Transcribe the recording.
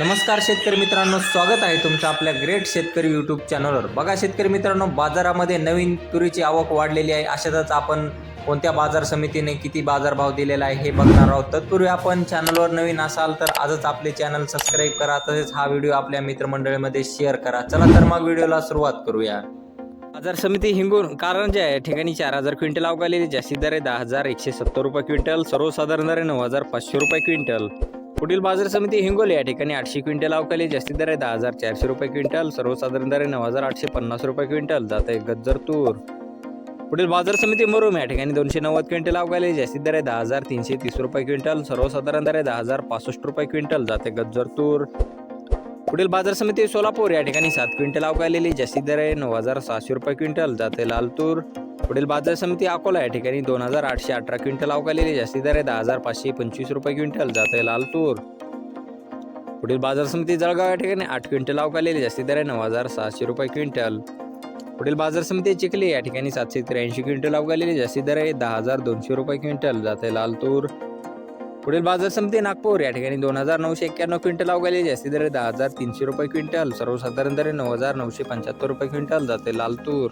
नमस्कार शेतकरी मित्रांनो स्वागत आहे तुमचं आपल्या ग्रेट शेतकरी यूट्यूब चॅनलवर बघा शेतकरी मित्रांनो बाजारामध्ये नवीन तुरीची आवक वाढलेली आहे. अशातच आपण कोणत्या बाजार समितीने किती बाजारभाव दिलेला आहे हे बघणार आहोत. तत्पूर्वी आपण चॅनलवर नवीन असाल तर आजच आपले चॅनल सबस्क्राईब करा. तसेच हा व्हिडिओ आपल्या मित्रमंडळीमध्ये शेअर करा. चला तर मग व्हिडिओला सुरुवात करूया. बाजार समिती हिंगून कारंजा या ठिकाणी चार हजार क्विंटल अवकालेली जास्तीत दर आहे दहा हजार एकशे सत्तर रुपये क्विंटल. सर्वसाधारण दर आहे नऊ हजार पाचशे रुपये क्विंटल. पुढील बाजार समिती हिंगोली या ठिकाणी आठशे क्विंटल अवकाली जास्तीत दर आहे दहा हजार चारशे रुपये क्विंटल सर्वसाधारण दर आहे नऊ हजार आठशे पन्नास रुपये क्विंटल जात आहे गज्जर तूर. पुढील बाजार समिती मरुम या ठिकाणी दोनशे नव्वद क्विंटल अवकाली जास्तीत दर आहे दहा हजार तीनशे तीस रुपये क्विंटल सर्वसाधारण दर आहे दहा हजार पासष्ट रुपये क्विंटल जाते गज्जर तूर. पुढील बाजार समिती सोलापूर या ठिकाणी सात क्विंटल अवकालेली जास्तीत दर आहे नऊ हजार सहाशे रुपये क्विंटल जाते लाल तूर. पुढील बाजार समिती अकोला या ठिकाणी दोन हजार आठशे अठरा क्विंटल अवकालेली जास्ती दर आहे. दहा हजार पाचशे पंचवीस रुपये क्विंटल जाते लाल तूर. पुढील बाजार समिती जळगाव या ठिकाणी आठ क्विंटल अवकालेली जास्ती दर आहे. नऊ हजार सहाशे रुपये क्विंटल. पुढील बाजार समिती चिखली या ठिकाणी सातशे त्र्याऐंशी क्विंटल अवकालेली जास्ती दर आहे. दहा हजार दोनशे रुपये क्विंटल जाते लाल तूर. पुढील बाजार समिती नागपूर या ठिकाणी दोन हजार नऊशे एक्क्याण्णव क्विंटल अवकालेली जास्ती दर आहे. दहा हजार तीनशे रुपये क्विंटल. सर्वसाधारण दर नऊ हजार नऊशे पंच्याहत्तर रुपये क्विंटल जाते लाल तूर.